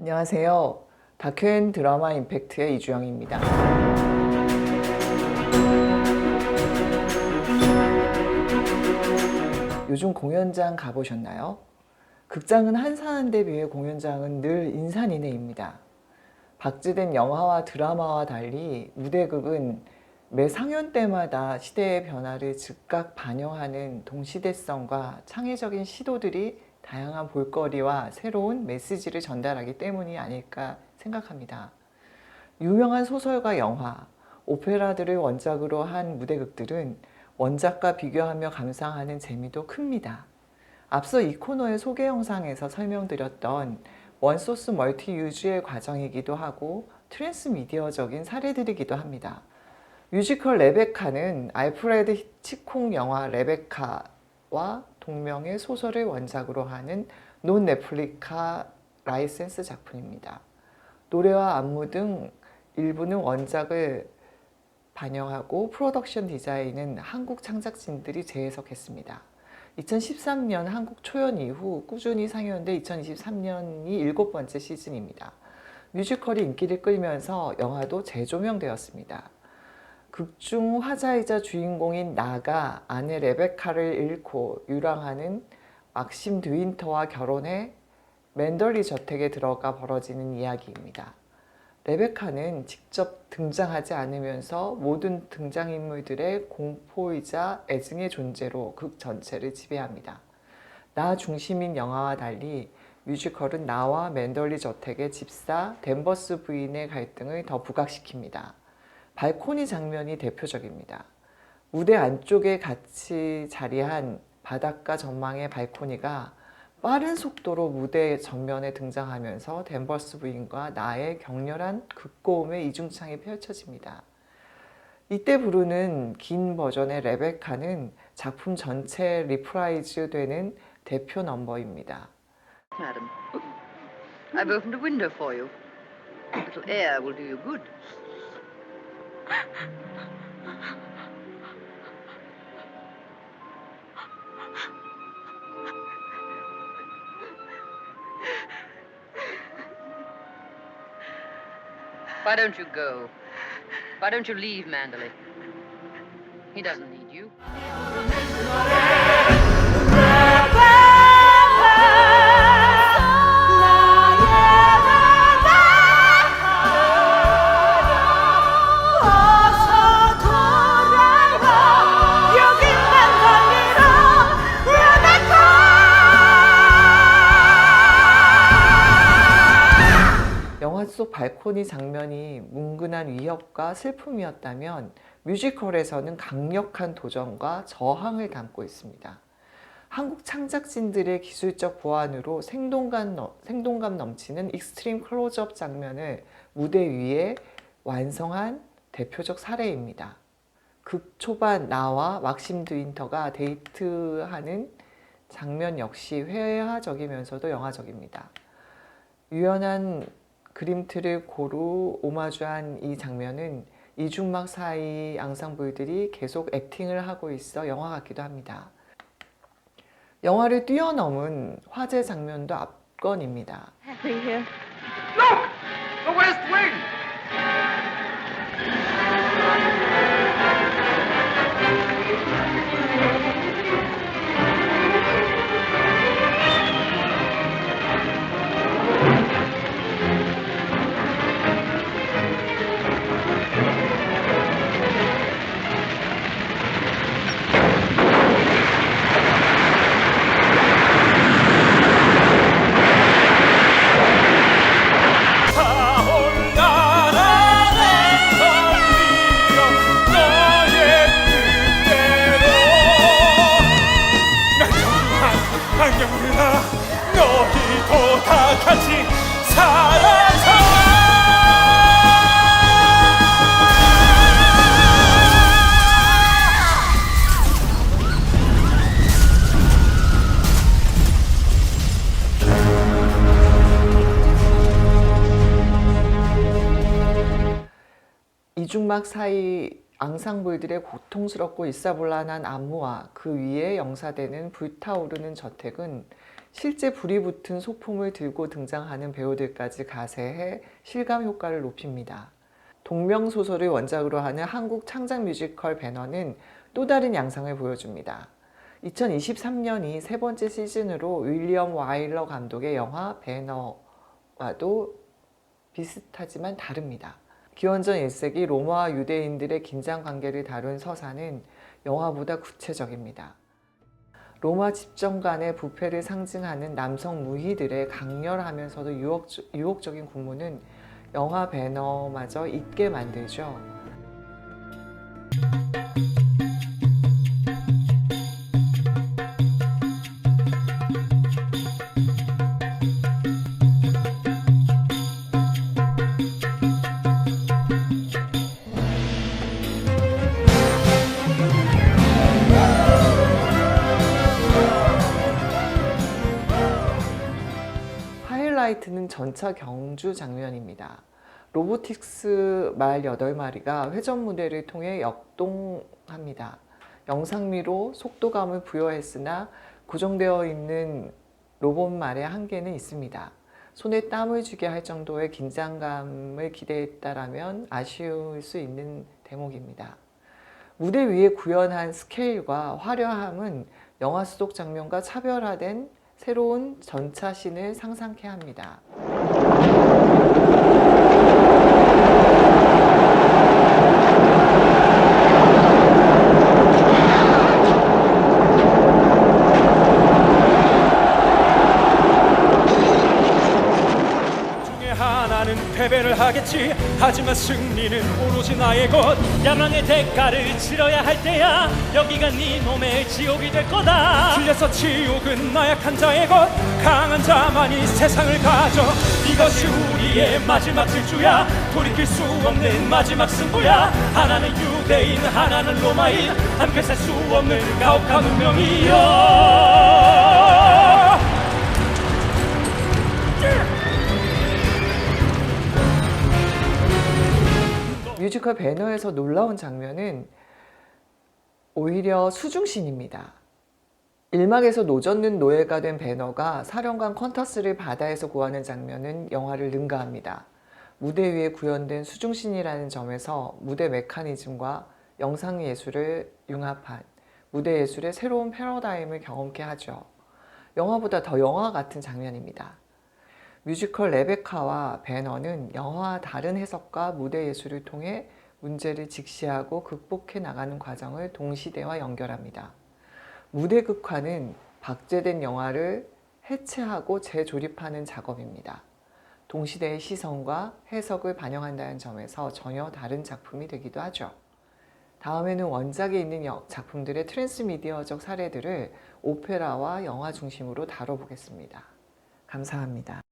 안녕하세요. 다큐엔 드라마 임팩트의 이주영입니다. 요즘 공연장 가보셨나요? 극장은 한산한데 비해 공연장은 늘 인산인해입니다. 박제된 영화와 드라마와 달리 무대극은 매 상연 때마다 시대의 변화를 즉각 반영하는 동시대성과 창의적인 시도들이 다양한 볼거리와 새로운 메시지를 전달하기 때문이 아닐까 생각합니다. 유명한 소설과 영화, 오페라들을 원작으로 한 무대극들은 원작과 비교하며 감상하는 재미도 큽니다. 앞서 이 코너의 소개 영상에서 설명드렸던 원소스 멀티 유즈의 과정이기도 하고 트랜스미디어적인 사례들이기도 합니다. 뮤지컬 레베카는 알프레드 히치콕 영화 레베카와 동명의 소설을 원작으로 하는 논 네플리카 라이센스 작품입니다. 노래와 안무 등 일부는 원작을 반영하고 프로덕션 디자인은 한국 창작진들이 재해석했습니다. 2013년 한국 초연 이후 꾸준히 상영돼 2023년이 일곱 번째 시즌입니다. 뮤지컬이 인기를 끌면서 영화도 재조명되었습니다. 극중 화자이자 주인공인 나가 아내 레베카를 잃고 유랑하는 막심 드윈터와 결혼해 맨덜리 저택에 들어가 벌어지는 이야기입니다. 레베카는 직접 등장하지 않으면서 모든 등장인물들의 공포이자 애증의 존재로 극 전체를 지배합니다. 나 중심인 영화와 달리 뮤지컬은 나와 맨덜리 저택의 집사 댄버스 부인의 갈등을 더 부각시킵니다. 발코니 장면이 대표적입니다. 무대 안쪽에 같이 자리한 바닷가 전망의 발코니가 빠른 속도로 무대 전면에 등장하면서 댄버스 부인과 나의 격렬한 극고음의 이중창이 펼쳐집니다. 이때 부르는 긴 버전의 레베카는 작품 전체 리프라이즈 되는 대표 넘버입니다. Madam, I've opened a window for you. A little air will do you good. Why don't you go? Why don't you leave Mandalay? He doesn't need you. 속 발코니 장면이 뭉근한 위협과 슬픔이었다면 뮤지컬에서는 강력한 도전과 저항을 담고 있습니다. 한국 창작진들의 기술적 보완으로 생동감, 넘- 생동감 넘치는 익스트림 클로즈업 장면을 무대 위에 완성한 대표적 사례입니다. 극 초반 나와 막심 드 윈터가 데이트하는 장면 역시 회화적이면서도 영화적입니다. 유연한 그림틀을 고루 오마주한 이 장면은 이중막 사이 앙상블들이 계속 액팅을 하고 있어 영화 같기도 합니다. 영화를 뛰어넘은 화제 장면도 압권입니다. Happy here. Look! The West Wing! 안녕들아 너희도 다 같이 살아서 이중막 사이 앙상블들의 고통스럽고 일사불란한 안무와 그 위에 영사되는 불타오르는 저택은 실제 불이 붙은 소품을 들고 등장하는 배우들까지 가세해 실감 효과를 높입니다. 동명 소설을 원작으로 하는 한국 창작 뮤지컬 배너는 또 다른 양상을 보여줍니다. 2023년이 세 번째 시즌으로 윌리엄 와일러 감독의 영화 배너와도 비슷하지만 다릅니다. 기원전 1세기 로마와 유대인들의 긴장 관계를 다룬 서사는 영화보다 구체적입니다. 로마 집정 간의 부패를 상징하는 남성 무희들의 강렬하면서도 유혹적, 유혹적인 군무는 영화 배너마저 잊게 만들죠. 하이라이트는 전차 경주 장면입니다. 로보틱스 말 8마리가 회전 무대를 통해 역동합니다. 영상미로 속도감을 부여했으나 고정되어 있는 로봇 말의 한계는 있습니다. 손에 땀을 쥐게 할 정도의 긴장감을 기대했다라면 아쉬울 수 있는 대목입니다. 무대 위에 구현한 스케일과 화려함은 영화 수독 장면과 차별화된 새로운 전차신을 상상케 합니다. 하나는 패배를 하겠지. 하지만 승리는 오로지 나의 것. 야망의 대가를 치러야 할 때야. 여기가 네 놈의 지옥이 될 거다. 틀려서 지옥은 나약한 자의 것. 강한 자만이 세상을 가져. 이것이 우리의 마지막 질주야. 돌이킬 수 없는 마지막 승부야. 하나는 유대인 하나는 로마인. 함께 살 수 없는 가혹한 운명이여 뮤지컬 배너에서 놀라운 장면은 오히려 수중신입니다. 일막에서 노젓는 노예가 된 배너가 사령관 컨터스를 바다에서 구하는 장면은 영화를 능가합니다. 무대 위에 구현된 수중신이라는 점에서 무대 메커니즘과 영상 예술을 융합한 무대 예술의 새로운 패러다임을 경험케 하죠. 영화보다 더 영화 같은 장면입니다. 뮤지컬 레베카와 배너는 영화와 다른 해석과 무대 예술을 통해 문제를 직시하고 극복해 나가는 과정을 동시대와 연결합니다. 무대 극화는 박제된 영화를 해체하고 재조립하는 작업입니다. 동시대의 시선과 해석을 반영한다는 점에서 전혀 다른 작품이 되기도 하죠. 다음에는 원작에 있는 여- 작품들의 트랜스미디어적 사례들을 오페라와 영화 중심으로 다뤄보겠습니다. 감사합니다.